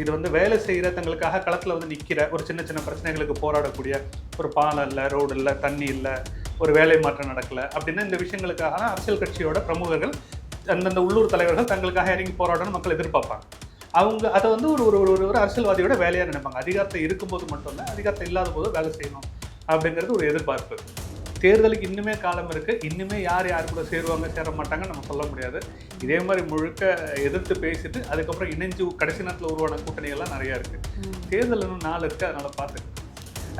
இது வந்து வேலை செய்கிற தங்களுக்காக களத்தில் வந்து நிற்கிற ஒரு சின்ன சின்ன பிரச்சனைகளுக்கு போராடக்கூடிய ஒரு பாலம் இல்லை ரோடு இல்லை தண்ணி இல்லை ஒரு வேலை மாற்றம் நடக்கல அப்படின்னா இந்த விஷயங்களுக்காக தான் அரசியல் கட்சியோட பிரமுகர்கள் அந்தந்த உள்ளூர் தலைவர்கள் தங்களுக்காக இறங்கி போராடணும்னு மக்கள் எதிர்பார்ப்பாங்க. அவங்க அதை வந்து ஒரு ஒரு ஒரு ஒரு அரசியல்வாதியோட வேலையாக நினைப்பாங்க. அதிகாரத்தை இருக்கும்போது மட்டும் இல்லை அதிகாரத்தை இல்லாத போது வேலை செய்யணும் அப்படிங்கிறது ஒரு எதிர்பார்ப்பு. தேர்தலுக்கு இன்னுமே காலம் இருக்கு. இன்னுமே யார் யார் கூட சேருவாங்க சேர மாட்டாங்கன்னு நம்ம சொல்ல முடியாது. இதே மாதிரி முழுக்க எதிர்த்து பேசிட்டு அதுக்கப்புறம் இணைஞ்சு கடைசி நேரத்தில் உருவான கூட்டணிகள்லாம் நிறைய இருக்கு. தேர்தல் இன்னும் நாள் இருக்கு அதனால பார்த்து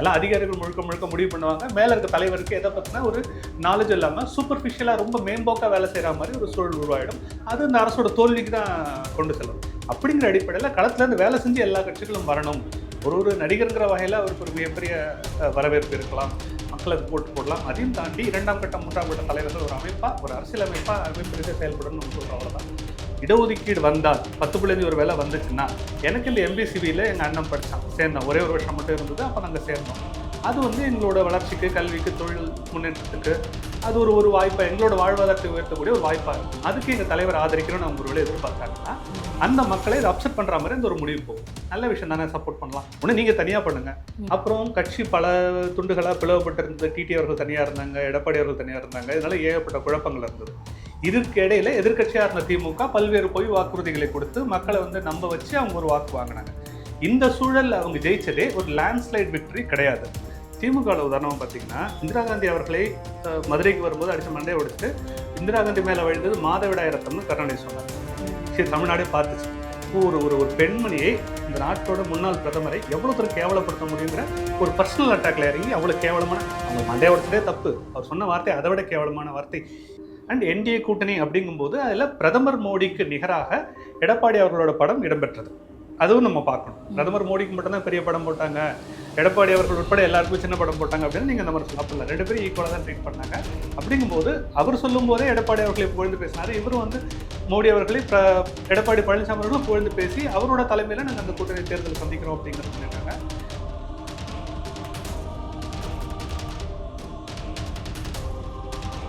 எல்லாம் அதிகாரிகள் முழுக்க முழுக்க முடிவு பண்ணுவாங்க. மேல இருக்க தலைவருக்கு எதை பத்தினா ஒரு நாலேஜ் இல்லாமல் சூப்பர்ஃபிஷியலாக ரொம்ப மேம்போக்கா வேலை செய்கிற மாதிரி ஒரு சூழல் உருவாயிடும். அது இந்த அரசோட தோல்விக்கு தான் கொண்டு செல்லும். அப்படிங்கிற அடிப்படையில் களத்துல இருந்து வேலை செஞ்சு எல்லா கட்சிகளும் வரணும். ஒரு ஒரு நடிகருங்கிற வகையில் அவருக்கு ஒரு மிகப்பெரிய வரவேற்பு இருக்கலாம். மக்களுக்கு போட்டு போடலாம். அதையும் தாண்டி இரண்டாம் கட்ட மூன்றாம் கட்ட தலைவர்கள் ஒரு அமைப்பா ஒரு அரசியல் அமைப்பா அமைப்பு செயல்படணும்னு நம்ம சொல்றோம் அவ்வளவுதான். இடஒதுக்கீடு வந்தால் பத்து பிள்ளைஞ்சு ஒரு வேலை வந்துச்சுன்னா எனக்கு இந்த எம்பிசிபியில் எங்கள் அண்ணன் படித்தான் சேர்ந்தோம் ஒரே ஒரு வருஷம் மட்டும் இருந்தது அப்போ நாங்கள் சேர்ந்தோம். அது வந்து எங்களோட வளர்ச்சிக்கு கல்விக்கு தொழில் முன்னேற்றத்துக்கு அது ஒரு ஒரு வாய்ப்பாக எங்களோட வாழ்வாதாரத்தை உயர்த்தக்கூடிய ஒரு வாய்ப்பாக இருக்கும். அதுக்கு எங்கள் தலைவர் ஆதரிக்கணும்னு அவங்க ஒரு வேலை எதிர்பார்த்தாங்கன்னா அந்த மக்களை இதை அப்செட் பண்ணுற மாதிரி இந்த ஒரு முடிவு போகும். நல்ல விஷயம் தானே சப்போர்ட் பண்ணலாம். ஒன்று நீங்கள் தனியாக பண்ணுங்க. அப்புறம் கட்சி பல துண்டுகளாக பிளவுபட்டிருந்த டிடி அவர்கள் தனியாக இருந்தாங்க எடப்பாடி அவர்கள் தனியாக இருந்தாங்க. இதனால ஏகப்பட்ட குழப்பங்கள் இருந்தது. இதற்கு இடையில எதிர்க்கட்சியாக இருந்த திமுக பல்வேறு பொய் வாக்குறுதிகளை கொடுத்து மக்களை வந்து நம்ப வச்சு அவங்க ஒரு வாக்கு வாங்கினாங்க. இந்த சூழல்ல அவங்க ஜெயிச்சதே ஒரு லேண்ட்ஸ்லைட் விக்டரி கிடையாது. திமுக உதாரணம் பார்த்தீங்கன்னா இந்திரா காந்தி அவர்களை மதுரைக்கு வரும்போது அடிச்சு மண்டையை உடைச்சு இந்திரா காந்தி மேலே விழுந்தது மாதவிடாய் ரத்தம்னு கருணாநிதி சொன்னார். சரி தமிழ்நாடே பார்த்துச்சு. ஒரு ஒரு ஒரு பெண்மணியை இந்த நாட்டோட முன்னாள் பிரதமரை எவ்வளோ தூரம் கேவலப்படுத்த முடியுங்கிற ஒரு பர்சனல் அட்டாக்ல இறங்கி அவ்வளோ கேவலமான அவங்க மண்டையை உடைச்சதே தப்பு. அவர் சொன்ன வார்த்தை அதை விட கேவலமான வார்த்தை. அண்ட் என்டிஏ கூட்டணி அப்படிங்கும்போது அதில் பிரதமர் மோடிக்கு நிகராக எடப்பாடி அவர்களோட படம் இடம்பெற்றது. அதுவும் நம்ம பார்க்கணும். பிரதமர் மோடிக்கு மட்டும்தான் பெரிய படம் போட்டாங்க. எடப்பாடி அவர்கள் உட்பட எல்லாருக்கும் சின்ன படம் போட்டாங்க அப்படின்னு நீங்கள் இந்த மாதிரி சொல்லப்படல. ரெண்டு பேரும் ஈக்குவலாக தான் ட்ரீட் பண்ணாங்க. அப்படிங்கும்போது அவர் சொல்லும் போதே எடப்பாடி அவர்களை புகழ்ந்து பேசினார். இவரும் வந்து மோடி அவர்களை எடப்பாடி பழனிசாமி அவர்களும் புகழ்ந்து பேசி அவரோட தலைமையில் நாங்கள் அந்த கூட்டணி தேர்தல் சந்திக்கிறோம் அப்படிங்கிறது சொல்லியிருக்காங்க.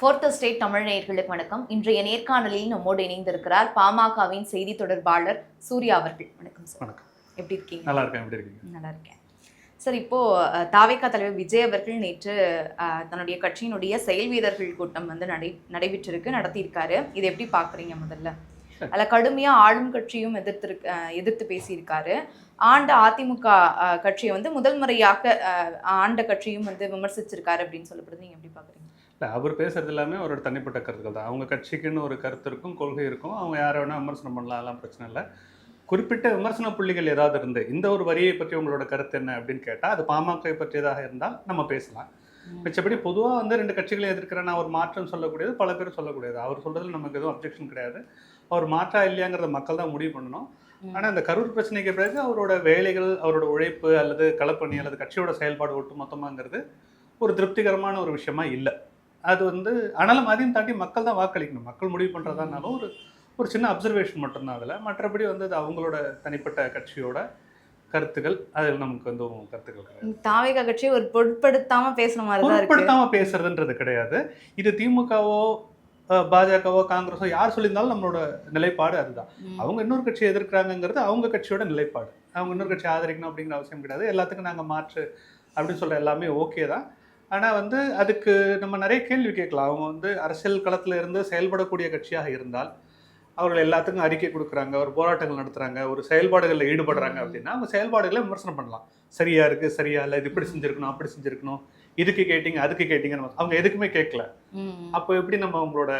fourth state Tamil நேயர்களுக்கு வணக்கம். இன்றைய நேர்காணலில் நம்மோடு இணைந்திருக்கிறார் பாமகவின் செய்தி தொடர்பாளர் சூர்யா அவர்கள். வணக்கம் சார். வணக்கம். எப்படி இருக்கீங்க? நல்லா இருக்கேன். எப்படி இருக்கீங்க? நல்லா இருக்கேன். சார் இப்போ அஹ், தாவேகா தலைவர் விஜய் அவர்கள் நேற்று தன்னுடைய கட்சியினுடைய செயல் வீரர்கள் கூட்டம் வந்து நடை நடைபெற்றிருக்கு நடத்தியிருக்காரு. இதை எப்படி பார்க்குறீங்க முதல்ல? அதில் கடுமையாக ஆளும் கட்சியும் எதிர்த்து எதிர்த்து பேசியிருக்காரு. ஆண்ட அதிமுக கட்சியை வந்து முதல் முறையாக ஆண்ட கட்சியும் வந்து விமர்சிச்சிருக்காரு அப்படின்னு சொல்லப்படுது. நீங்கள் எப்படி பார்க்குறீங்க? இல்லை அவர் பேசுறது எல்லாமே அவரோட தனிப்பட்ட கருத்துக்கள் தான். அவங்க கட்சிக்குன்னு ஒரு கருத்து இருக்கும் கொள்கை இருக்கும். அவங்க யாரை வேணால் விமர்சனம் பண்ணலாம் பிரச்சனை இல்லை. குறிப்பிட்ட விமர்சன புள்ளிகள் ஏதாவது இருந்து இந்த ஒரு வரியை பற்றி உங்களோட கருத்து என்ன அப்படின்னு கேட்டால் அது பாமக பற்றியதாக இருந்தால் நம்ம பேசலாம். மிச்சபடி பொதுவாக வந்து ரெண்டு கட்சிகளை எதிர்க்கிற நான் ஒரு மாற்றம் சொல்லக்கூடியது பல பேர் சொல்லக்கூடியது. அவர் சொல்றதுல நமக்கு எதுவும் அப்ஜெக்ஷன் கிடையாது. அவர் மாற்றா இல்லையாங்கிறத மக்கள் தான் முடிவு பண்ணணும். ஆனால் இந்த கரூர் பிரச்சனைக்கு பிறகு அவரோட வேலைகள் அவரோட உழைப்பு அல்லது களப்பணி அல்லது கட்சியோட செயல்பாடு ஒட்டுமொத்தமாங்கிறது ஒரு திருப்திகரமான ஒரு விஷயமா இல்லை. அது வந்து ஆனாலும் அதையும் தாண்டி மக்கள் தான் வாக்களிக்கணும். மக்கள் முடிவு பண்ணுறதானாலும் ஒரு ஒரு சின்ன அப்சர்வேஷன் மட்டும்தான் அதில். மற்றபடி வந்து அது அவங்களோட தனிப்பட்ட கட்சியோட கருத்துக்கள் அதில் நமக்கு வந்து கருத்துக்கள் தாவேகா கட்சியை ஒரு பொருட்படுத்தாம பேசுன மாதிரி பொருட்படுத்தாம பேசுறதுன்றது கிடையாது. இது திமுகவோ பாஜகவோ காங்கிரஸோ யார் சொல்லியிருந்தாலும் நம்மளோட நிலைப்பாடு அதுதான். அவங்க இன்னொரு கட்சியை எதிர்க்கிறாங்கங்கிறது அவங்க கட்சியோட நிலைப்பாடு. அவங்க இன்னொரு கட்சி ஆதரிக்கணும் அப்படிங்கிற அவசியம் கிடையாது. எல்லாத்துக்கும் நாங்கள் மாற்று அப்படின்னு சொல்ற எல்லாமே ஓகே தான். ஆனால் வந்து அதுக்கு நம்ம நிறைய கேள்வி கேட்கலாம். அவங்க வந்து அரசியல் களத்தில் இருந்து செயல்படக்கூடிய கட்சியாக இருந்தால் அவர்கள் எல்லாத்துக்கும் அறிக்கை கொடுக்குறாங்க ஒரு போராட்டங்கள் நடத்துறாங்க ஒரு செயல்பாடுகளில் ஈடுபடுறாங்க அப்படின்னா அவங்க செயல்பாடுகளை விமர்சனம் பண்ணலாம். சரியா இருக்கு சரியா இல்லை இது இப்படி செஞ்சிருக்கணும் அப்படி செஞ்சிருக்கணும் இதுக்கு கேட்டீங்க அதுக்கு கேட்டீங்க அவங்க எதுக்குமே கேட்கல. அப்போ எப்படி நம்ம அவங்களோட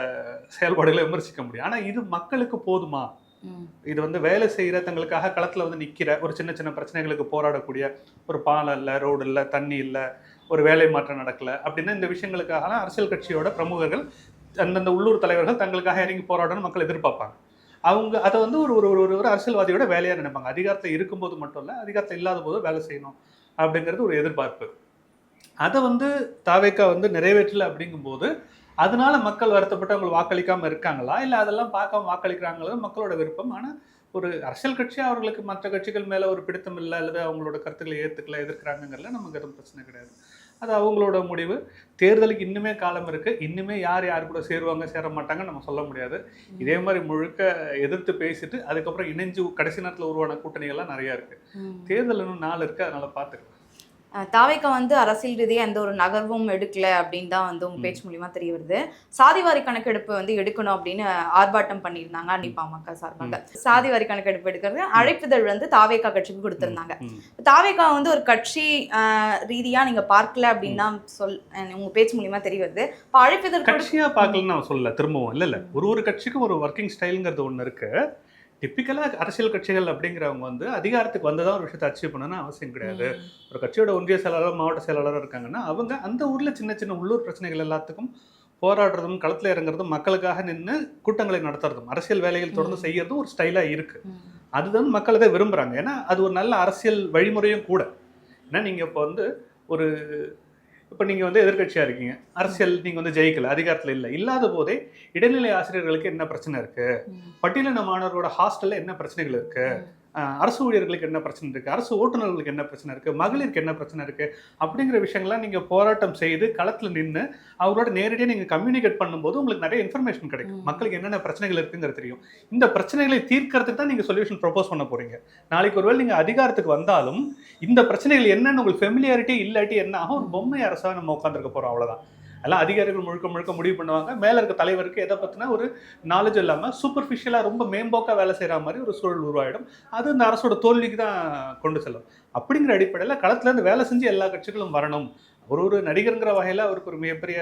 செயல்பாடுகளை விமர்சிக்க முடியும்? ஆனால் இது மக்களுக்கு போதுமா. இது வந்து வேலை செய்கிற தங்களுக்காக களத்தில் வந்து நிற்கிற ஒரு சின்ன சின்ன பிரச்சனைகளுக்கு போராடக்கூடிய ஒரு பாலம் இல்லை ரோடு இல்லை தண்ணி இல்லை ஒரு வேலை மாற்றம் நடக்கல அப்படின்னா இந்த விஷயங்களுக்காகலாம் அரசியல் கட்சியோட பிரமுகர்கள் அந்தந்த உள்ளூர் தலைவர்கள் தங்களுக்காக இறங்கி போராடணும்னு மக்கள் எதிர்பார்ப்பாங்க. அவங்க அதை வந்து ஒரு ஒரு ஒரு ஒரு அரசியல்வாதியோட வேலையாக நினைப்பாங்க. அதிகாரத்தில் இருக்கும்போது மட்டும் இல்லை அதிகாரத்தில் இல்லாத போது வேலை செய்யணும் அப்படிங்கிறது ஒரு எதிர்பார்ப்பு. அதை வந்து தாவேக்கா வந்து நிறைவேற்றல அப்படிங்கும்போது அதனால மக்கள் வருத்தப்பட்டு அவங்க வாக்களிக்காமல் இருக்காங்களா? இல்லை அதெல்லாம் பார்க்காம வாக்களிக்கிறாங்களோ மக்களோட விருப்பம். ஆனால் ஒரு அரசியல் கட்சி அவர்களுக்கு மற்ற கட்சிகள் மேலே ஒரு பிடித்தம் இல்லை அல்லது அவங்களோட கருத்துக்களை ஏற்றுக்கல எதிர்க்கிறாங்கங்கிறதுல நமக்கு எதுவும் பிரச்சனை கிடையாது. அது அவங்களோட முடிவு. தேர்தலுக்கு இன்னுமே காலம் இருக்கு. இன்னுமே யார் யார் கூட சேருவாங்க சேர மாட்டாங்கன்னு நம்ம சொல்ல முடியாது. இதே மாதிரி முழுக்க எதிர்த்து பேசிட்டு அதுக்கப்புறம் இணைஞ்சு கடைசி நேரத்தில் உருவான கூட்டணிகள்லாம் நிறைய இருக்கு. தேர்தல் இன்னும் நாள் இருக்கு அதனால பார்த்துக்கலாம். தாவேக்கா வந்து அரசியல் ரீதியாக எந்த ஒரு நகர்வும் எடுக்கல அப்படின்னு தான் வந்து உங்க. பேச்சு மூலியமா தெரிய வருது. சாதிவாரி கணக்கெடுப்பு வந்து எடுக்கணும் அப்படின்னு ஆர்ப்பாட்டம் பண்ணியிருந்தாங்க அன்னி பாமக சார்பாக. சாதிவாரி கணக்கெடுப்பு எடுக்கிறது அழைப்புதழ் வந்து தாவேக்கா கட்சிக்கு கொடுத்திருந்தாங்க. தாவேக்கா வந்து ஒரு கட்சி ரீதியா நீங்க பார்க்கல அப்படின்னு தான் சொல் உங்க பேச்சு மூலியமா தெரிய வருது. இப்போ அழைப்புதழ் கொடு- கட்சியா பார்க்கலன்னு நான் சொல்லல திரும்பவும். இல்ல இல்ல. ஒரு ஒரு கட்சிக்கும் ஒரு ஒர்க்கிங் ஸ்டைலுங்கிறது ஒண்ணு இருக்கு. டிப்பிக்கலா அரசியல் கட்சிகள் அப்படிங்கிறவங்க வந்து அதிகாரத்துக்கு வந்ததான் ஒரு விஷயத்தை அச்சீவ் பண்ணணும்னு அவசியம் கிடையாது. ஒரு கட்சியோட ஒன்றிய செயலாளர் மாவட்ட செயலாளர் இருக்காங்கன்னா அவங்க அந்த ஊர்ல சின்ன சின்ன உள்ளூர் பிரச்சனைகள் எல்லாத்துக்கும் போராடுறதும் களத்துல இறங்குறதும் மக்களுக்காக நின்று கூட்டங்களை நடத்துறதும் அரசியல் வேலைகள் தொடர்ந்து. செய்யறதும் ஒரு ஸ்டைலா இருக்கு ம். அதுதான் மக்கள் அதை விரும்புறாங்க ஏன்னா அது ஒரு நல்ல அரசியல் வழிமுறையும் கூட ஏன்னா நீங்க இப்போ வந்து ஒரு இப்போ நீங்க வந்து எதிர்க்கட்சியா இருக்கீங்க. அரசியல் நீங்க வந்து ஜெயிக்கல அதிகாரத்துல இல்ல. இல்லாத போதே இடைநிலை ஆசிரியர்களுக்கு என்ன பிரச்சனை இருக்கு? ம். பட்டியலின மாணவர்களோட ஹாஸ்டல்ல என்ன பிரச்சனைகள் இருக்கு? அஹ் அரசு ஊழியர்களுக்கு என்ன பிரச்சனை இருக்கு? அரசு ஓட்டுநர்களுக்கு என்ன பிரச்சனை இருக்கு? மகளிருக்கு என்ன பிரச்சனை இருக்கு? அப்படிங்கிற விஷயங்கள்லாம் நீங்க போராட்டம் செய்து களத்துல நின்று அவங்களோட நேரடியாக நீங்க கம்யூனிகேட் பண்ணும்போது உங்களுக்கு நிறைய இன்ஃபர்மேஷன் கிடைக்கும். மக்களுக்கு என்னென்ன பிரச்சனைகள் இருக்குங்கிறது தெரியும். இந்த பிரச்சனைகளை தீர்க்கறதுக்கு தான் நீங்க சொல்யூஷன் ப்ரொபோஸ் பண்ண போறீங்க. நாளைக்கு ஒருவேளை நீங்க அதிகாரத்துக்கு வந்தாலும் இந்த பிரச்சனைகள் என்னன்னு உங்களுக்கு ஃபெமிலியாரிட்டி இல்லாட்டி என்ன? ஆகும் ஒரு பொம்மை அரசா நம்ம உட்காந்துருக்க போறோம் அவ்வளவுதான். எல்லாம் அதிகாரிகள் முழுக்க முழுக்க முடிவு பண்ணுவாங்க. மேல இருக்க தலைவருக்கு எதை பத்தின ஒரு நாலேஜ் இல்லாம சூப்பர்ஃபிஷியலா ரொம்ப மேம்போக்கா வேலை செய்யற மாதிரி ஒரு சூழல் உருவாயிடும். அது இந்த அரசோட தோல்விக்கு தான் கொண்டு செல்லும். அப்படிங்கிற அடிப்படையில் களத்துல இருந்து வேலை செஞ்சு எல்லா கட்சிகளும் வரணும். ஒரு ஒரு நடிகருங்கிற வகையில் அவருக்கு ஒரு மிகப்பெரிய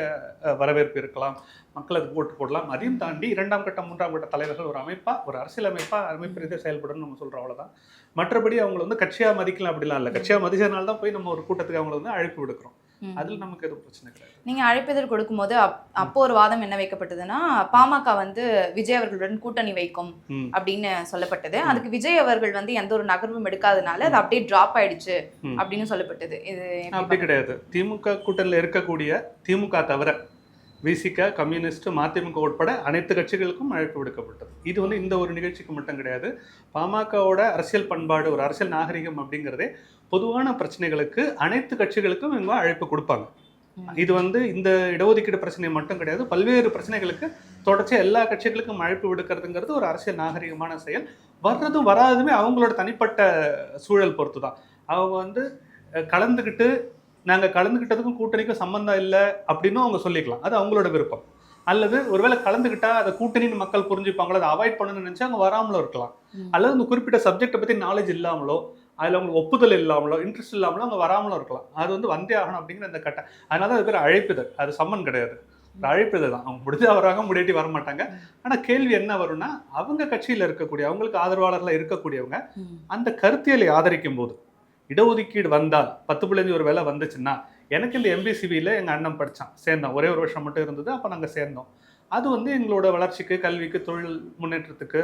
வரவேற்பு இருக்கலாம். மக்கள் அதுக்கு ஓட்டு போடலாம். அதையும் தாண்டி இரண்டாம் கட்டம் மூன்றாம் கட்ட தலைவர்கள் ஒரு அமைப்பாக ஒரு அரசியல் அமைப்பா அமைப்பு செயல்படணும்னு நம்ம சொல்கிறோம் அவ்வளோதான் மற்றபடி அவங்களை வந்து கட்சியாக மதிக்கலாம் அப்படிலாம் இல்லை. கட்சியாக மதிச்சதுனால தான் போய் நம்ம ஒரு கூட்டத்துக்கு அவங்களை வந்து அழைப்பு விடுக்கிறோம். அதில் நமக்கு எதுவும் பிரச்சனை கிடையாது. நீங்க அழைப்பிதழ் கொடுக்கும்போது அப்- அப்போ ஒரு வாதம் என்ன வைக்கப்பட்டதுன்னா பாமக வந்து விஜய் அவர்களுடன் கூட்டணி வைக்கும். அப்படின்னு சொல்லப்பட்டது. அதுக்கு விஜய் அவர்கள் வந்து எந்த ஒரு நகர்வும் எடுக்காதனால அது அப்படியே டிராப் ஆயிடுச்சு. அப்படின்னு சொல்லப்பட்டது. இது அப்படி கிடையாது. திமுக கூட்டணியில் இருக்கக்கூடிய திமுக தவிர விசிக கம்யூனிஸ்ட் மதிமுக உட்பட அனைத்து கட்சிகளுக்கும் அழைப்பு விடுக்கப்பட்டது. இது வந்து இந்த ஒரு நிகழ்ச்சிக்கு மட்டும் கிடையாது. பாமகவோட அரசியல் பண்பாடு ஒரு அரசியல் நாகரிகம் அப்படிங்கிறதே பொதுவான பிரச்சனைகளுக்கு அனைத்து கட்சிகளுக்கும் இவங்க அழைப்பு கொடுப்பாங்க. இது வந்து இந்த இடஒதுக்கீடு பிரச்சனை மட்டும் கிடையாது. பல்வேறு பிரச்சனைகளுக்கு தொடர்ச்சியாக எல்லா கட்சிகளுக்கும் அழைப்பு விடுக்கிறதுங்கிறது ஒரு அரசியல் நாகரிகமான செயல். வர்றதும் வராததுமே அவங்களோட தனிப்பட்ட சூழல் பொறுத்து தான் அவங்க வந்து கலந்துக்கிட்டு நாங்கள் கலந்துக்கிட்டதுக்கும் கூட்டணிக்கும் சம்மந்தம் இல்லை அப்படின்னும் அவங்க சொல்லிக்கலாம். அது அவங்களோட விருப்பம். அல்லது ஒருவேளை கலந்துக்கிட்டா அதை கூட்டணின்னு மக்கள் புரிஞ்சுப்பாங்களோ அதை அவாய்ட் பண்ணணும்னு நினைச்சா அவங்க வராமலும் இருக்கலாம். அல்லது அந்த குறிப்பிட்ட சப்ஜெக்டை பற்றி நாலேஜ் இல்லாமலோ அதில் அவங்களுக்கு ஒப்புதல் இல்லாமலோ இன்ட்ரெஸ்ட் இல்லாமலோ அவங்க வராமலும் இருக்கலாம். அது வந்து வந்தே ஆகணும் அப்படிங்கிற அந்த கட்ட. அதனால தான் அது பேர் அழைப்புதல் அது சம்மன் கிடையாது. ஒரு அழைப்புதல் தான். அவங்க முடிஞ்சா வராங்க முடியாட்டி வர மாட்டாங்க ஆனால் கேள்வி என்ன வரும்னா அவங்க கட்சியில் இருக்கக்கூடிய அவங்களுக்கு ஆதரவாளர்ல இருக்கக்கூடியவங்க. அந்த கருத்தியலை ஆதரிக்கும் போது இடஒதுக்கீடு வந்தால் பத்து பிள்ளைஞ்சு ஒரு வேலை வந்துச்சுன்னா எனக்கு இந்த எம்பிசிபியில் எங்கள் அண்ணன் படித்தான் சேர்ந்தோம். ஒரே ஒரு வருஷம் மட்டும் இருந்தது அப்போ நாங்கள் சேர்ந்தோம். அது வந்து எங்களோட வளர்ச்சிக்கு கல்விக்கு தொழில் முன்னேற்றத்துக்கு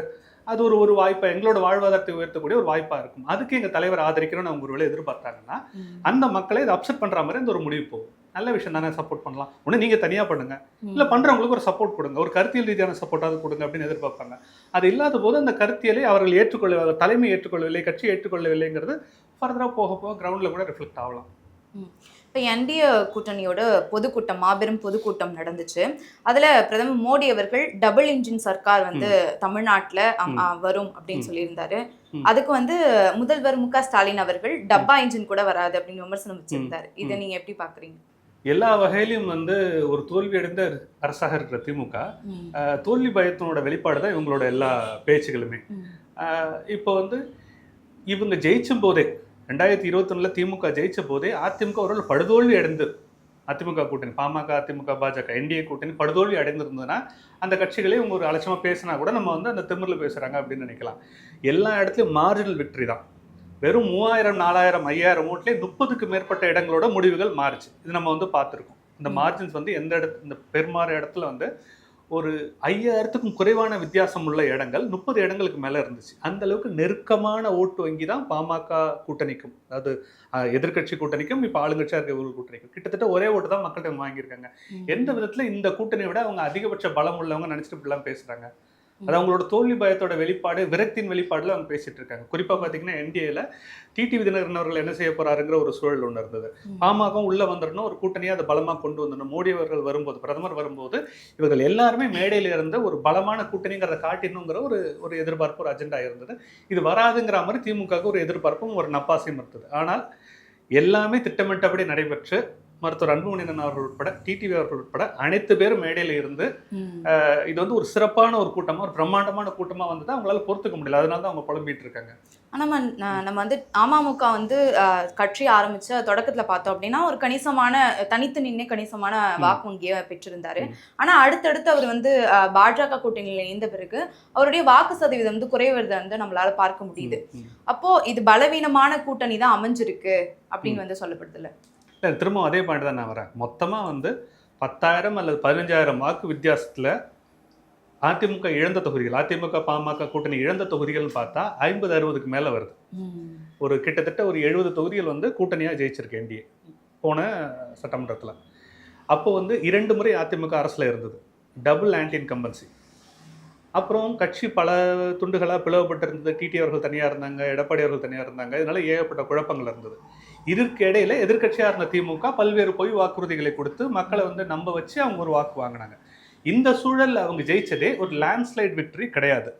அது ஒரு ஒரு வாய்ப்பா எங்களோட வாழ்வாதாரத்தை உயர்த்தக்கூடிய ஒரு வாய்ப்பாக இருக்கும். அதுக்கு எங்கள் தலைவர் ஆதரிக்கிறோம்னு அவங்க ஒருவேளை எதிர்பார்த்தாங்கன்னா. அந்த மக்களை இதை அப்செட் பண்ணுற மாதிரி இந்த ஒரு முடிவு போகும். நல்ல விஷயம் தானே சப்போர்ட் பண்ணலாம். ஒன்று நீங்கள் தனியாக பண்ணுங்க. இல்லை பண்ணுறவங்களுக்கு ஒரு சப்போர்ட் கொடுங்க. ஒரு கருத்தியல் ரீதியான சப்போர்ட்டாவது கொடுங்க அப்படின்னு எதிர்பார்ப்பாங்க. அது இல்லாத போது அந்த கருத்தியலை அவர்கள் ஏற்றுக்கொள்ள தலைமை ஏற்றுக்கொள்ளவில்லை கட்சி ஏற்றுக்கொள்ளவில்லைங்கிறது ஃபர்தராக போக போக கிரவுண்டில் கூட ரிஃப்ளெக்ட் ஆகலாம். இப்போ என்டிஏ கூட்டணியோட பொதுக்கூட்டம் மாபெரும் பொதுக்கூட்டம் நடந்துச்சு. அதுல பிரதமர் மோடி அவர்கள் டபுள் இன்ஜின் சர்க்கார் வந்து தமிழ்நாட்டுல வரும் அப்படின்னு. சொல்லியிருந்தாரு. அதுக்கு வந்து முதல்வர் மு ஸ்டாலின் அவர்கள் டப்பா இன்ஜின் கூட வராது அப்படின்னு விமர்சனம் வச்சிருந்தாரு. இதை. நீங்க எப்படி பாக்குறீங்க? எல்லா வகையிலும் வந்து ஒரு தோல்வியடைந்த அரசாக இருக்கிற திமுக தோல்வி பயத்தினோட வெளிப்பாடு தான் இவங்களோட எல்லா பேச்சுகளுமே. இப்போ வந்து இவங்க ஜெயிச்சும் போதே ரெண்டாயிரத்தி இருபத்தொன்னுல திமுக ஜெயிச்ச போதே அதிமுக ஒரு படுதோல்வி அடைந்து அதிமுக கூட்டணி பாமக அதிமுக பாஜக என்டிஏ கூட்டணி படுதோல்வி அடைந்திருந்ததுன்னா அந்த கட்சிகளே இவங்க ஒரு அலட்சமா பேசினா கூட நம்ம வந்து அந்த திமிரில் பேசுறாங்க அப்படின்னு நினைக்கலாம். எல்லா இடத்துலையும் மார்ஜினல் விக்டரி தான். வெறும் மூவாயிரம் நாலாயிரம் ஐயாயிரம் ஓட்லேயே முப்பதுக்கு மேற்பட்ட இடங்களோட முடிவுகள் மாறுச்சு. இது நம்ம வந்து பார்த்துருக்கோம். இந்த. மார்ஜின்ஸ் வந்து எந்த இடத்து இந்த பெருமாறு இடத்துல வந்து ஒரு ஐயாயிரத்துக்கும் குறைவான வித்தியாசம் உள்ள இடங்கள் முப்பது இடங்களுக்கு மேல இருந்துச்சு. அந்த அளவுக்கு நெருக்கமான ஓட்டு வங்கி தான் பாமக கூட்டணிக்கும். அதாவது அஹ், எதிர்க்கட்சி கூட்டணிக்கும் இப்ப ஆளுங்கட்சியா இருக்க கூட்டணிக்கும். கிட்டத்தட்ட ஒரே ஓட்டு தான் மக்கள்கிட்ட வாங்கியிருக்காங்க. எந்த விதத்துல இந்த கூட்டணியை விட அவங்க அதிகபட்ச பலம் உள்ளவங்க நினைச்சிட்டு இப்படிலாம் பேசுறாங்க. அது அவங்களோட தோல்வி பயத்தோட வெளிப்பாடு விரக்தியின் வெளிப்பாடுல அவங்க பேசிட்டு இருக்காங்க. குறிப்பா பாத்தீங்கன்னா என்டிஏல டிடிவி தினகரன் அவர்கள் என்ன செய்ய போறாருங்கிற ஒரு சூழல் ஒன்று இருந்தது. பாமக உள்ள வந்துடணும் ஒரு கூட்டணியை அதை பலமா கொண்டு வந்துடணும். மோடி அவர்கள் வரும்போது பிரதமர் வரும்போது இவர்கள் எல்லாருமே மேடையில இருந்த ஒரு பலமான கூட்டணிங்கிறத காட்டிடணுங்கிற ஒரு ஒரு எதிர்பார்ப்பு ஒரு அஜெண்டா இருந்தது. இது வராதுங்கிற மாதிரி திமுகவுக்கு ஒரு எதிர்பார்ப்பும் ஒரு நப்பாசையும் இருந்தது. ஆனால் எல்லாமே திட்டமிட்டபடி நடைபெற்று மருத்துவர் அன்புமணியன் அவர்கள் உட்பட டிடிவி அவர்கள் உட்பட அனைத்து பேரும் மேடையில இருந்து இது வந்து ஒரு சிறப்பான ஒரு கூட்டமா ஒரு பிரம்மாண்டமான கூட்டமா வந்து அவங்களால பொறுத்துக்க முடியல. அதனால தான் அவங்க புலம்பிட்டு இருக்காங்க. ஆனா மன்- ந- நம்ம வந்து அமமுக வந்து கட்சி ஆரம்பிச்ச தொடக்கத்துல பார்த்தோம் அப்படின்னா ஒரு கணிசமான தனித்து நின்னே கணிசமான வாக்கு வங்கியை பெற்றிருந்தாரு. ம். ஆனா அடுத்தடுத்து அவர் வந்து அஹ், பாஜக கூட்டணியில் இணைந்த பிறகு அவருடைய வாக்கு சதவீதம் வந்து குறைவதை வந்து நம்மளால பார்க்க முடியுது. ம். அப்போ இது பலவீனமான கூட்டணி தான் அமைஞ்சிருக்கு அப்படின்னு வந்து சொல்லப்படுதுல்ல. இல்ல, திரும்பவும் அதே பாயிண்ட் தான் நான் வரேன் மொத்தமா வந்து பத்தாயிரம் அல்லது பதினஞ்சாயிரம் வாக்கு வித்தியாசத்துல அதிமுக இழந்த தொகுதிகள் அதிமுக பாமக கூட்டணி இழந்த தொகுதிகள்னு பார்த்தா ஐம்பது அறுபதுக்கு மேல வருது. ஒரு கிட்டத்தட்ட ஒரு எழுபது தொகுதிகள் வந்து கூட்டணியா ஜெயிச்சிருக்கு என்டிஏ போன சட்டமன்றத்துல. அப்போ வந்து இரண்டு முறை அதிமுக அரசுல இருந்தது. டபுள் ஆன்டி இன்கம்பன்சி அப்புறம் கட்சி பல துண்டுகளாக பிளவுபட்டிருந்தது. டிடி அவர்கள் தனியாக இருந்தாங்க எடப்பாடி அவர்கள் தனியாக இருந்தாங்க. இதனால ஏகப்பட்ட குழப்பங்கள் இருந்தது. இதற்கு இடையில எதிர்க்கட்சியாக இருந்த திமுக பல்வேறு பொய் வாக்குறுதிகளை கொடுத்து மக்களை வந்து நம்ப வச்சு அவங்க ஒரு வாக்கு வாங்கினாங்க. இந்த சூழல்ல அவங்க ஜெயிச்சதே ஒரு லேண்ட்ஸ்லைட் விக்டரி கிடையாது.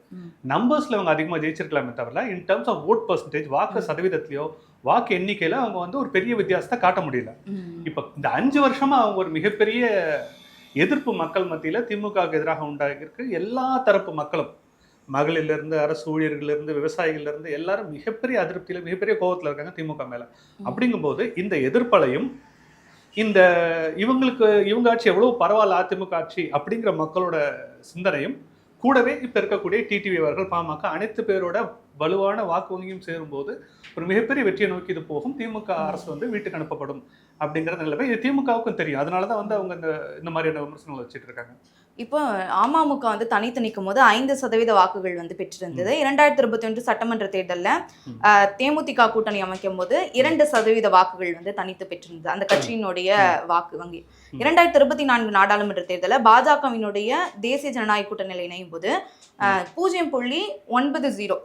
நம்பர்ஸ்ல அவங்க அதிகமாக ஜெயிச்சிருக்கலாமே தவிர in terms of vote percentage வாக்கு சதவீதத்திலையோ வாக்கு எண்ணிக்கையில அவங்க வந்து ஒரு பெரிய வித்தியாசத்தை காட்ட முடியல. இப்போ இந்த அஞ்சு வருஷமா அவங்க ஒரு மிகப்பெரிய எதிர்ப்பு மக்கள் மத்தியில திமுகவுக்கு எதிராக உண்டாகியிருக்கு எல்லா தரப்பு மக்களும் மகளிர்ல இருந்து அரசு ஊழியர்கள்ல இருந்து விவசாயிகள்ல இருந்து எல்லாரும் மிகப்பெரிய அதிருப்தியில மிகப்பெரிய கோபத்துல இருக்காங்க திமுக மேல. அப்படிங்கும்போது இந்த எதிர்ப்பலையும் இந்த இவங்களுக்கு இவங்க ஆட்சி எவ்வளவு பரவாயில்ல அதிமுக ஆட்சி அப்படிங்கிற மக்களோட சிந்தனையும் கூடவே இப்ப இருக்கக்கூடிய டிடிவி அவர்கள் பாமக அனைத்து பேரோட வலுவான வாக்கு வங்கியும் சேரும்போது ஒரு மிகப்பெரிய வெற்றியை நோக்கி இது போகும். திமுக அரசு வந்து வீட்டுக்கு அனுப்பப்படும் அப்படிங்கிற நிலைமை இது திமுகவுக்கும் தெரியும். அதனாலதான் வந்து அவங்க இந்த இந்த மாதிரியான விமர்சனங்கள் வச்சுட்டு இருக்காங்க. இப்போ அமமுக வந்து தனித்து நிற்கும் போது ஐந்து சதவீத வாக்குகள் வந்து பெற்றிருந்தது. இரண்டாயிரத்தி இருபத்தி ஒன்று சட்டமன்ற தேர்தலில். தேமுதிக கூட்டணி அமைக்கும் போது இரண்டு சதவீத வாக்குகள் வந்து தனித்து பெற்றிருந்தது. அந்த கட்சியினுடைய வாக்கு வங்கி. இரண்டாயிரத்தி இருபத்தி நான்கு நாடாளுமன்ற தேர்தலில் பாஜகவினுடைய தேசிய ஜனநாயக கூட்டணியில் இணையும் போது பூஜ்ஜியம் புள்ளி ஒன்பது ஜீரோ.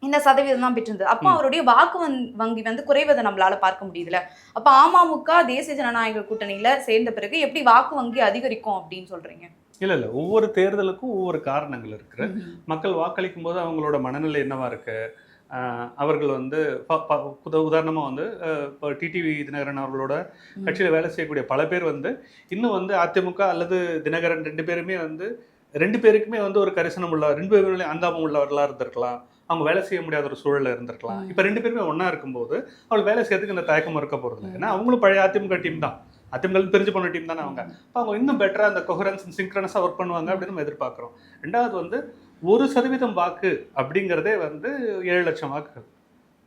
இந்த சதவீதம் தான் பெற்றிருந்தது. அப்போ. அவருடைய வாக்கு வங்- வங்கி வந்து குறைவதை நம்மளால பார்க்க முடியுதுல அப்ப அமமுக தேசிய ஜனநாயக கூட்டணியில சேர்ந்த பிறகு எப்படி வாக்கு வங்கி அதிகரிக்கும் அப்படின்னு சொல்றீங்க? இல்ல இல்ல. ஒவ்வொரு தேர்தலுக்கும் ஒவ்வொரு காரணங்கள் இருக்கு. மக்கள் வாக்களிக்கும் போது அவங்களோட மனநிலை என்னவா இருக்கு? ஆஹ் அவர்கள் வந்து ப- ப- உத- உதாரணமா வந்து இப்போ டிடிவி தினகரன் அவர்களோட. கட்சியில வேலை செய்யக்கூடிய பல பேர் வந்து இன்னும் வந்து அதிமுக அல்லது தினகரன் ரெண்டு பேருமே வந்து ரெண்டு பேருக்குமே வந்து ஒரு கரிசனம் உள்ள ரெண்டு பேருமே அந்தாபம் உள்ளவர்களா இருந்திருக்கலாம். அவங்க வேலை செய்ய முடியாத ஒரு சூழல்ல இருந்திருக்கலாம். இப்ப ரெண்டு பேருமே ஒண்ணா இருக்கும்போது அவள் வேலை செய்யறதுக்கு இந்த தயக்கம் இருக்க போறது இல்லை. ஏன்னா அவங்களும் பழைய அதிமுக டீம் தான். அதிமுக பிரிஞ்சு போன டீம் தானே அவங்க. அப்போ அவங்க இன்னும் பெட்டரா அந்த கொஹரன்ஸ் சிங்க்ரனஸாக ஒர்க் பண்ணுவாங்க அப்படின்னு நம்ம எதிர்பார்க்குறோம். ரெண்டாவது வந்து ஒரு சதவீதம் வாக்கு அப்படிங்கிறதே வந்து ஏழு லட்சம் வாக்குகள்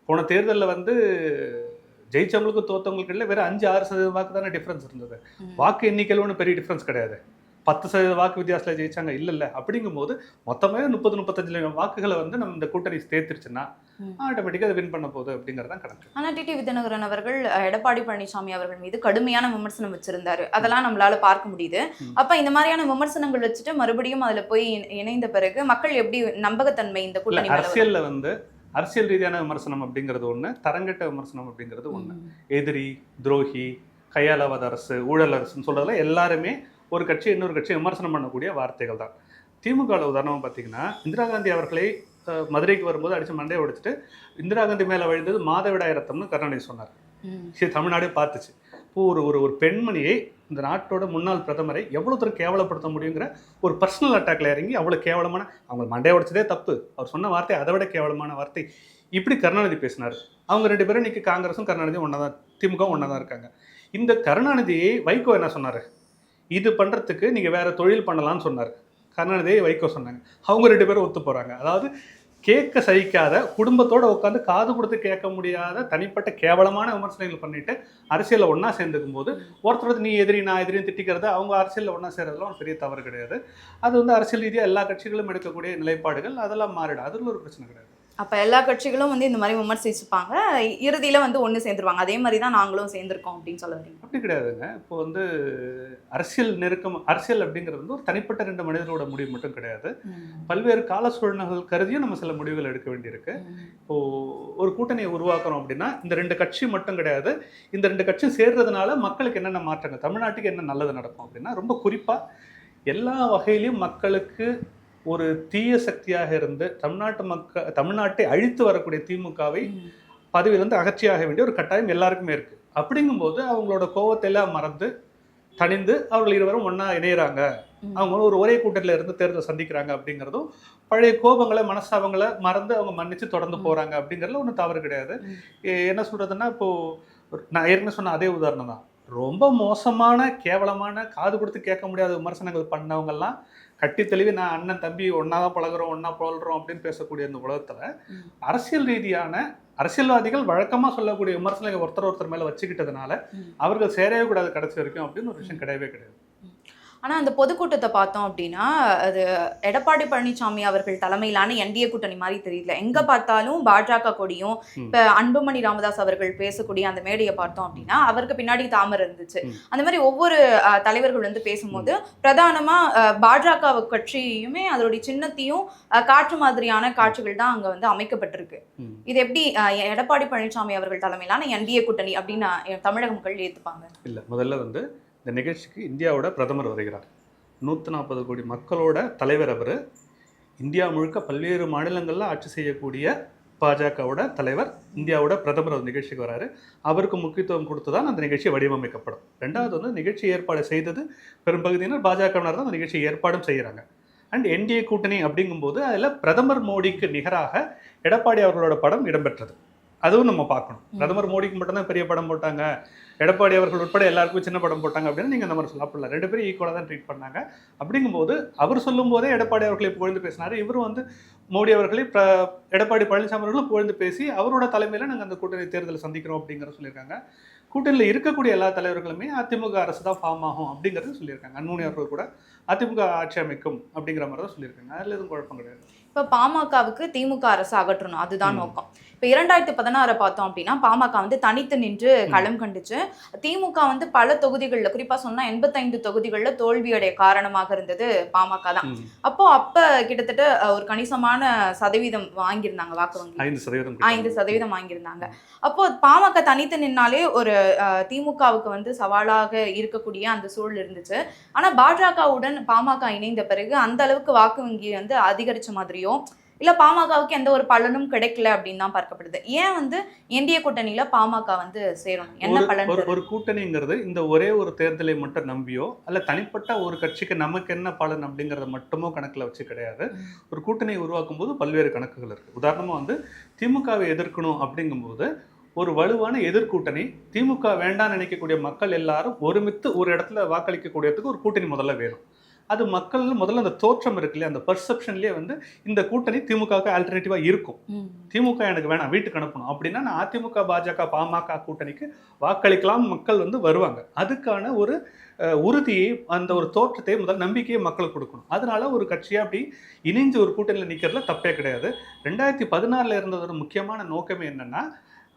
போன தேர்தலில் வந்து ஜெயிச்சவங்களுக்கும் தோத்தவங்களுக்கு இல்லை வேற அஞ்சு ஆறு சதவீதம் வாக்கு தானே டிஃப்ரென்ஸ் இருந்தது. வாக்கு எண்ணிக்கையில் ஒன்றும் பெரிய டிஃப்ரென்ஸ் கிடையாது. பத்து சதவீத வாக்கு வித்தியாசத்தில் ஜெயிச்சாங்க இல்லை இல்லை அப்படிங்கும்போது மொத்தமே முப்பது முப்பத்தஞ்சு லட்சம் வாக்குகளை வந்து நம்ம இந்த கூட்டணி தேர்த்திருச்சுன்னா ம். ஆட்டோமேட்டிக்காக அதை வின் பண்ண போகுது அப்படிங்கிறது தான் கணக்கு ஆனா டிடி வித்யநகரன் அவர்கள் எடப்பாடி பழனிசாமி அவர்கள் மீது கடுமையான விமர்சனம் வச்சிருந்தாரு அதெல்லாம் நம்மளால பார்க்க முடியுது. அப்ப இந்த மாதிரியான விமர்சனங்கள் வச்சுட்டு மறுபடியும் அதுல போய் இணை- இணைந்த பிறகு மக்கள் எப்படி நம்பகத்தன்மை இந்த கூட்டணி? அரசியல்ல வந்து அரசியல் ரீதியான விமர்சனம் அப்படிங்கிறது ஒன்று தரங்கட்ட விமர்சனம் அப்படிங்கிறது ஒன்று. எதிரி துரோகி கையாளாவாத அரசு ஊழல் அரசுன்னு சொல்றதுல எல்லாருமே ஒரு கட்சி இன்னொரு கட்சி விமர்சனம் பண்ணக்கூடிய வார்த்தைகள் தான். திமுகவில் உதாரணமாக பார்த்தீங்கன்னா இந்திரா காந்தி அவர்களை மதுரைக்கு வரும்போது அடிச்சு மண்டையை உடைச்சிட்டு இந்திரா காந்தி மேலே விழுந்தது மாதவிடாய் ரத்தம்னு கருணாநிதி சொன்னார். சரி தமிழ்நாடே பார்த்துச்சு. இப்போ ஒரு ஒரு ஒரு பெண்மணியை இந்த நாட்டோட முன்னாள் பிரதமரை எவ்வளோ தூரம் கேவலப்படுத்த முடியுங்கிற ஒரு பர்சனல் அட்டாக்ல இறங்கி அவ்வளோ கேவலமான அவங்க மண்டையை உடைச்சதே தப்பு. அவர் சொன்ன வார்த்தை அதை விட கேவலமான வார்த்தை. இப்படி கருணாநிதி பேசினார். அவங்க ரெண்டு பேரும் இன்னைக்கு காங்கிரஸும் கருணாநிதியும் ஒன்றா தான் திமுகவும் ஒன்றா தான் இருக்காங்க. இந்த கருணாநிதியை வைகோ என்ன சொன்னார்? இது பண்ணுறதுக்கு நீங்கள் வேறு தொழில் பண்ணலாம்னு சொன்னார். கருணாநிதியை வைகோ சொன்னாங்க. அவங்க ரெண்டு பேரும் ஒத்து போகிறாங்க அதாவது கேட்க சகிக்காத குடும்பத்தோடு உட்காந்து காது கொடுத்து கேட்க முடியாத தனிப்பட்ட கேவலமான விமர்சனங்கள் பண்ணிட்டு அரசியலில் ஒன்றா சேர்ந்துக்கும் போது ஒருத்தர் நீ எதிரி நான் எதிரின்னு திட்டிக்கிறது அவங்க அரசியலில் ஒன்றா சேர்றதுலாம் ஒரு பெரிய தவறு கிடையாது. அது வந்து அரசியல் ரீதியாக எல்லா கட்சிகளும் எடுக்கக்கூடிய நிலைப்பாடுகள் அதெல்லாம் மாறிடும். அதில் ஒரு பிரச்சனை கிடையாது. அப்ப எல்லா கட்சிகளும் வந்து இந்த மாதிரி விமர்சிச்சுப்பாங்க. இறுதியில வந்து ஒண்ணு சேர்ந்துருவாங்க. அதே மாதிரி தான் நாங்களும் சேர்ந்திருக்கோம் அப்படின்னு சொல்ல வரீங்க அப்படி கிடையாதுங்க. இப்போ வந்து அரசியல் நெருக்கம் அரசியல் அப்படிங்கிறது வந்து ஒரு தனிப்பட்ட ரெண்டு மனிதரோட முடிவு மட்டும் கிடையாது. பல்வேறு கால சூழ்நிலைகள் கருதியும் நம்ம சில முடிவுகள் எடுக்க வேண்டியிருக்கு. இப்போ ஒரு கூட்டணியை உருவாக்குறோம் அப்படின்னா இந்த ரெண்டு கட்சி மட்டும் கிடையாது. இந்த ரெண்டு கட்சியும் சேர்றதுனால மக்களுக்கு என்னென்ன மாற்றங்கள் தமிழ்நாட்டுக்கு என்ன நல்லது நடக்கும் அப்படின்னா ரொம்ப குறிப்பா எல்லா வகையிலும் மக்களுக்கு ஒரு தீய சக்தியாக இருந்து தமிழ்நாட்டு மக்கள் தமிழ்நாட்டை அழித்து வரக்கூடிய திமுகவை பதவியிலிருந்து அகற்றியாக வேண்டிய ஒரு கட்டாயம் எல்லாருக்குமே இருக்கு. அப்படிங்கும்போது அவங்களோட கோவத்தை எல்லாம் மறந்து தணிந்து அவர்கள் இருவரும் ஒண்ணா இணையறாங்க. அவங்க ஒரு ஒரே கூட்டத்தில் இருந்து தேர்தல் சந்திக்கிறாங்க அப்படிங்கிறதும் பழைய கோபங்களை மனஸ்தாபங்களை மறந்து அவங்க மன்னிச்சு தொடர்ந்து ம். போறாங்க அப்படிங்கிறதுல ஒன்றும் தவறு கிடையாது. என்ன சொல்றதுன்னா இப்போ ஒரு- நான் ஏற்கனவே சொன்ன அதே உதாரணம் தான் ரொம்ப மோசமான கேவலமான காது கொடுத்து கேட்க முடியாத விமர்சனங்கள் பண்ணவங்கெல்லாம் கட்டி தெளிவு நான் அண்ணன் தம்பி ஒன்னா தான் பழகுறோம் ஒண்ணா புகழ்றோம் அப்படின்னு பேசக்கூடிய இந்த உலகத்துல. அரசியல் ரீதியான அரசியல்வாதிகள் வழக்கமா சொல்லக்கூடிய விமர்சனங்கள் ஒருத்தர் ஒருத்தர் மேல வச்சுக்கிட்டதுனால. அவர்கள் சேரவே கூடாது கடைசி வரைக்கும் அப்படின்னு ஒரு விஷயம் கிடையவே கிடையாது ஆனா அந்த பொதுக்கூட்டத்தை பார்த்தோம் அப்படின்னா அது எடப்பாடி பழனிசாமி அவர்கள் தலைமையிலான என்டிஏ கூட்டணி மாதிரி தெரியல. எங்க பார்த்தாலும் பாஜக கொடியும். இப்ப அன்புமணி ராமதாஸ் அவர்கள் பேசக்கூடிய அந்த மேடையை பார்த்தோம் அப்படின்னா அவருக்கு பின்னாடி தாமரை இருந்துச்சு. அந்த மாதிரி ஒவ்வொரு தலைவர்கள் வந்து பேசும்போது பிரதானமா அஹ், பாஜக கட்சியுமே அதோடைய சின்னத்தையும் காற்று மாதிரியான காட்சிகள் தான் அங்க வந்து அமைக்கப்பட்டிருக்கு. இது எப்படி எடப்பாடி பழனிசாமி அவர்கள் தலைமையிலான என்டிஏ கூட்டணி அப்படின்னு தமிழக மக்கள் ஏத்துப்பாங்க? இல்ல முதல்ல வந்து இந்த நிகழ்ச்சிக்கு இந்தியாவோட பிரதமர் வருகிறார். நூற்றி நாற்பது கோடி மக்களோட தலைவர் அவர். இந்தியா முழுக்க பல்வேறு மாநிலங்களில் ஆட்சி செய்யக்கூடிய பாஜகவோட தலைவர் இந்தியாவோட பிரதமர் அந்த நிகழ்ச்சிக்கு வராரு. அவருக்கு முக்கியத்துவம் கொடுத்து தான் அந்த நிகழ்ச்சி வடிவமைக்கப்படும். ரெண்டாவது வந்து நிகழ்ச்சி ஏற்பாடு செய்தது பெரும்பகுதியினர் பாஜகவினர் தான் அந்த நிகழ்ச்சி ஏற்பாடும் செய்கிறாங்க அண்ட் என்டிஏ கூட்டணி அப்படிங்கும்போது அதில் பிரதமர் மோடிக்கு நிகராக எடப்பாடி அவர்களோட படம் இடம்பெற்றது. அதுவும் நம்ம பார்க்கணும். பிரதமர் மோடிக்கு மட்டும்தான் பெரிய படம் போட்டாங்க. எடப்பாடி அவர்கள் உட்பட எல்லாருக்கும் சின்ன படம் போட்டாங்க அப்படின்னு நீங்கள் அந்த மாதிரி சொல்லப்படல ரெண்டு பேரும் ஈக்குவலாக தான் ட்ரீட் பண்ணாங்க. அப்படிங்கும்போது அவர் சொல்லும் போதே எடப்பாடி அவர்களை புகழ்ந்து பேசினார். இவரும் வந்து மோடி அவர்களை எடப்பாடி பழனிசாமி அவர்களும் புகழ்ந்து பேசி அவரோட தலைமையில் நாங்கள் அந்த கூட்டணி தேர்தலை சந்திக்கிறோம் அப்படிங்கிற சொல்லியிருக்காங்க. கூட்டணியில் இருக்கக்கூடிய எல்லா தலைவர்களுமே அதிமுக அரசு தான் ஃபார்ம் ஆகும் அப்படிங்கிறது சொல்லியிருக்காங்க. அன்புமணி அவர்கள் கூட அதிமுக ஆட்சி அமைக்கும் அப்படிங்கிற மாதிரி தான் சொல்லியிருக்காங்க. அதில் எதுவும் குழப்பம் கிடையாது. இப்ப பாமகவுக்கு திமுக அரசு அகற்றணும். அதுதான். நோக்கம். இப்ப இரண்டாயிரத்தி பதினாறு பார்த்தோம் அப்படின்னா பாமக வந்து தனித்து நின்று களம் கண்டுச்சு. திமுக வந்து பல தொகுதிகள்ல குறிப்பா சொன்னா எண்பத்தைந்து தொகுதிகள்ல தோல்வியடைய காரணமாக இருந்தது பாமக தான். அப்போ அப்ப கிட்டத்தட்ட ஒரு கணிசமான சதவீதம் வாங்கியிருந்தாங்க வாக்கு வங்கி ஐந்து சதவீதம் ஐந்து சதவீதம் வாங்கியிருந்தாங்க. அப்போ பாமக தனித்து நின்னாலே ஒரு அஹ், திமுகவுக்கு வந்து சவாலாக இருக்கக்கூடிய அந்த சூழல் இருந்துச்சு. ஆனா பாஜகவுடன் பாமக இணைந்த பிறகு அந்த அளவுக்கு வாக்கு வங்கி வந்து அதிகரிச்ச மாதிரியோ இல்ல பாமகவுக்கு எந்த ஒரு பலனும் கிடைக்கல அப்படின்னு தான் பார்க்கப்படுது. ஏன் வந்து என்டிஏ கூட்டணியில பாமக வந்து சேரணும்? என்ன பலன் ஒரு கூட்டணிங்கிறது இந்த ஒரே ஒரு தேர்தலை மட்டும் நம்பியோ அல்ல தனிப்பட்ட ஒரு கட்சிக்கு நமக்கு என்ன பலன் அப்படிங்கறத மட்டுமோ கணக்குல வச்சு கிடையாது. ஒரு கூட்டணியை உருவாக்கும் போது பல்வேறு கணக்குகள் இருக்கு. உதாரணமா வந்து திமுகவை எதிர்க்கணும் அப்படிங்கும்போது ஒரு வலுவான எதிர்க்கூட்டணி திமுக வேண்டாம்னு நினைக்கக்கூடிய மக்கள் எல்லாரும் ஒருமித்து ஒரு இடத்துல வாக்களிக்கக்கூடியதுக்கு ஒரு கூட்டணி முதல்ல வேணும். அது மக்கள் முதல்ல அந்த தோற்றம் இருக்கு இல்லையா? அந்த பர்செப்ஷன்லேயே வந்து இந்த கூட்டணி திமுகவுக்கு ஆல்டர்னேட்டிவா இருக்கும். திமுக எனக்கு வேணாம் வீட்டுக்கு அனுப்பணும். அப்படின்னா நான் அதிமுக பாஜக பாமக கூட்டணிக்கு வாக்களிக்கலாம் மக்கள் வந்து வருவாங்க. அதுக்கான ஒரு உறுதியை அந்த ஒரு தோற்றத்தை முதல் நம்பிக்கையை மக்களுக்கு கொடுக்கணும். அதனால ஒரு கட்சியா அப்படி இணைஞ்சு ஒரு கூட்டணியில் நிற்கிறதுல தப்பே கிடையாது. ரெண்டாயிரத்தி பதினாறுல இருந்ததோட முக்கியமான நோக்கமே என்னன்னா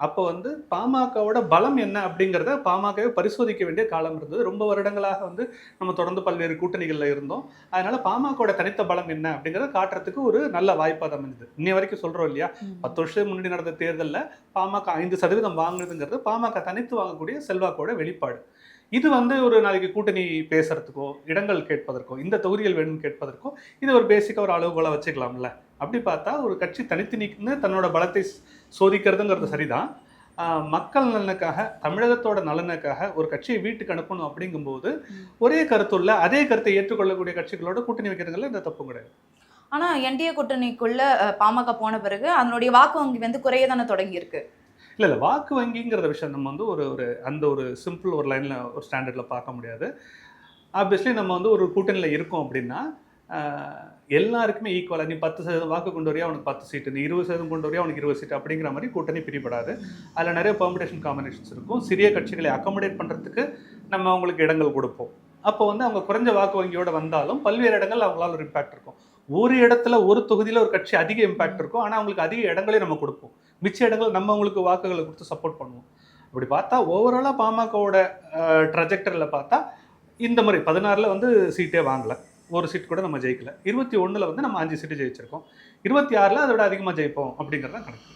அப்போ வந்து பாமகவோட பலம் என்ன அப்படிங்கிறத பாமகவை பரிசோதிக்க வேண்டிய காலம் இருந்தது. ரொம்ப வருடங்களாக வந்து நம்ம தொடர்ந்து பல்வேறு கூட்டணிகளில் இருந்தோம். அதனால பாமகவோட தனித்த பலம் என்ன அப்படிங்கிறத காட்டுறதுக்கு ஒரு நல்ல வாய்ப்பாக தான் இருந்தது இன்னை வரைக்கும் சொல்றோம் இல்லையா. பத்து வருஷத்துக்கு முன்னாடி நடந்த தேர்தலில் பாமக ஐந்து சதவீதம் வாங்குறதுங்கிறது பாமக தனித்து வாங்கக்கூடிய செல்வாக்கோட வெளிப்பாடு. இது வந்து ஒரு நாளைக்கு கூட்டணி பேசுறதுக்கோ இடங்கள் கேட்பதற்கோ இந்த தொகுதிகள் வேணும்னு கேட்பதற்கோ இது ஒரு பேசிக்காக ஒரு அளவுகோலை வச்சுக்கலாம்ல. அப்படி பார்த்தா ஒரு கட்சி தனித்து நிற்குன்னு தன்னோட பலத்தை சோதிக்கிறதுங்கிறது சரிதான். மக்கள் நலனுக்காக தமிழகத்தோட நலனுக்காக ஒரு கட்சியை வீட்டுக்கு அனுப்பணும் அப்படிங்கும்போது. ஒரே கருத்துள்ள அதே கருத்தை ஏற்றுக்கொள்ளக்கூடிய கட்சிகளோட கூட்டணி வைக்கிறதுல இந்த தப்பும் கிடையாது. ஆனா என்டிஏ கூட்டணிக்குள்ள பாமக போன பிறகு அதனுடைய வாக்கு வங்கி வந்து குறைய தானே தொடங்கி இருக்கு இல்லை இல்லை வாக்கு வங்கிங்கிற விஷயம் நம்ம வந்து ஒரு ஒரு அந்த ஒரு சிம்பிள் ஒரு லைனில் ஒரு ஸ்டாண்டர்டில் பார்க்க முடியாது. ஆப்வியஸ்லி நம்ம வந்து ஒரு கூட்டணியில் இருக்கோம் அப்படின்னா எல்லாருக்குமே ஈக்குவலாக நீ பத்து சதவீதம் வாக்கு கொண்டு வரையா அவனுக்கு பத்து சீட்டு நீ இருபது சதவீதம் கொண்டு வரையா அவனுக்கு இருபது சீட்டு அப்படிங்கிற மாதிரி கூட்டணி பிரிபடாது. அதில் நிறைய பெர்மிடேஷன் காம்பினேஷன்ஸ் இருக்கும். சிறிய கட்சிகளை அக்கமடேட் பண்ணுறதுக்கு நம்ம அவங்களுக்கு இடங்கள் கொடுப்போம். அப்போ வந்து அவங்க குறைஞ்ச வாக்கு வங்கியோட வந்தாலும் பல்வேறு இடங்கள் அவங்களால ஒரு இம்பாக்ட் இருக்கும். ஒரு இடத்துல ஒரு தொகுதியில் ஒரு கட்சி அதிக இம்பாக்ட் இருக்கும். ஆனால் அவங்களுக்கு அதிக இடங்களையும் நம்ம கொடுப்போம். மிச்ச இடங்கள் நம்ம அவங்களுக்கு வாக்குகளை கொடுத்து சப்போர்ட் பண்ணுவோம். அப்படி பார்த்தா ஓவராலாக பாமகவோட ட்ரஜெக்டரில் பார்த்தா இந்த முறை பதினாறில் வந்து சீட்டே வாங்கலை. ஒரு சீட் கூட நம்ம ஜெயிக்கல. இருபத்தி ஒன்றில் வந்து நம்ம அஞ்சு சீட்டு ஜெயிச்சிருக்கோம். இருபத்தி ஆறில் அதோட அதிகமாக ஜெயிப்போம் அப்படிங்கிறது தான் கணக்கு